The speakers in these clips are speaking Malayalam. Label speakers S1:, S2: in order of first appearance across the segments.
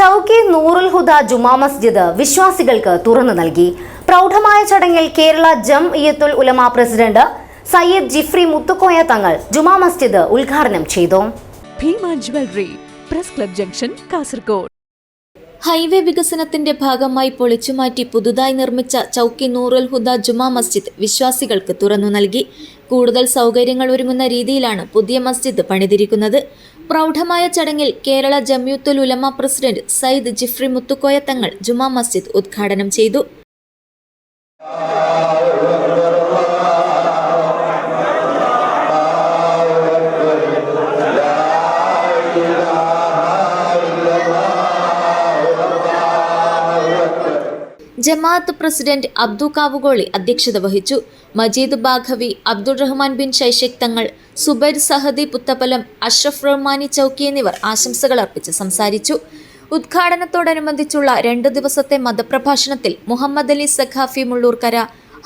S1: ചൌക്കി നൂറുൽ ഹുദ ജുമാ മസ്ജിദ് വിശ്വാസികൾക്ക് തുറന്നു നൽകി. പ്രൗഢമായ ചടങ്ങിൽ കേരള ജം ഇയത്തുൽ ഉലമ പ്രസിഡന്റ് സയ്യിദ് ജിഫ്രി മുത്തുക്കോയ തങ്ങൾ ജുമാ മസ്ജിദ് ഉദ്ഘാടനം ചെയ്തു.
S2: Bhima jewellery press club junction Kasaragod.
S3: Highway വികസനത്തിന്റെ ഭാഗമായി പൊളിച്ചുമാറ്റി പുതുതായി നിർമ്മിച്ച ചൌക്കി നൂറുൽ ഹുദ ജുമാ മസ്ജിദ് വിശ്വാസികൾക്ക് തുറന്നു നൽകി. കൂടുതൽ സൗകര്യങ്ങൾ ഒരുങ്ങുന്ന രീതിയിലാണ് പുതിയ മസ്ജിദ് പണിതിരിക്കുന്നത്. പ്രൗഢമായ ചടങ്ങിൽ കേരള ജമ്യൂത്തുൽ ഉലമ പ്രസിഡന്റ് സയ്യിദ് ജിഫ്രി മുത്തുക്കോയ തങ്ങൾ ജുമാ മസ്ജിദ് ഉദ്ഘാടനം ചെയ്തു. ജമാഅത്ത് പ്രസിഡന്റ് അബ്ദു കാവുകോളി അധ്യക്ഷത വഹിച്ചു. മജീദ് ബാഘവി അബ്ദുൾ റഹ്മാൻ ബിൻ ശൈഷക് തങ്ങൾ സുബൈർ സഹദി പുത്തപ്പലം അഷ്റഫ് റഹ്മാനി ചൌക്കി എന്നിവർ ആശംസകൾ അർപ്പിച്ച് സംസാരിച്ചു. ഉദ്ഘാടനത്തോടനുബന്ധിച്ചുള്ള രണ്ടു ദിവസത്തെ മതപ്രഭാഷണത്തിൽ മുഹമ്മദ് അലി സഖാഫി മുള്ളൂർക്കര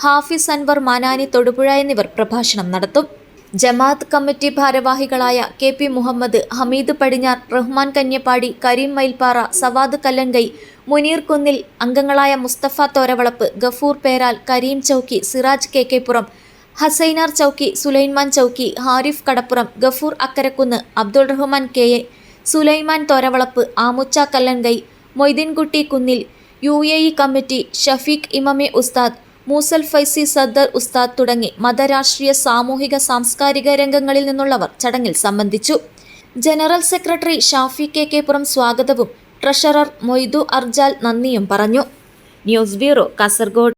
S3: ഹാഫിസ് അൻവർ മാനാനി തൊടുപുഴ എന്നിവർ പ്രഭാഷണം നടത്തും. ജമാഅത്ത് കമ്മിറ്റി ഭാരവാഹികളായ കെ പി മുഹമ്മദ് ഹമീദ് പടിഞ്ഞാർ റഹ്മാൻ കന്യപ്പാടി കരീം മയിൽപ്പാറ സവാദ് കല്ലങ്കൈ മുനീർ കുന്നിൽ അംഗങ്ങളായ Musthafa Thoravalapp Gafoor Peral Kareem Chowki Siraj K K Puram Hasainar Chowki Sulaiman Chowki Harif Kadappuram Gafoor Akkarakunnu Abdul Rahman K A Sulaiman Thoravalapp Amucha Kallankai Moideenkutty Kunnil U A E committee Shafeeq ഇമമെ Usthad Moosal Faizy സദ്ദർ ഉസ്താദ് തുടങ്ങി മതരാഷ്ട്രീയ സാമൂഹിക സാംസ്കാരിക രംഗങ്ങളിൽ നിന്നുള്ളവർ ചടങ്ങിൽ സംബന്ധിച്ചു. General secretary Shafi K K Puram സ്വാഗതവും ട്രഷറർ മൊയ്തു അർജാൽ നന്ദിയും പറഞ്ഞു. News bureau Kasaragod.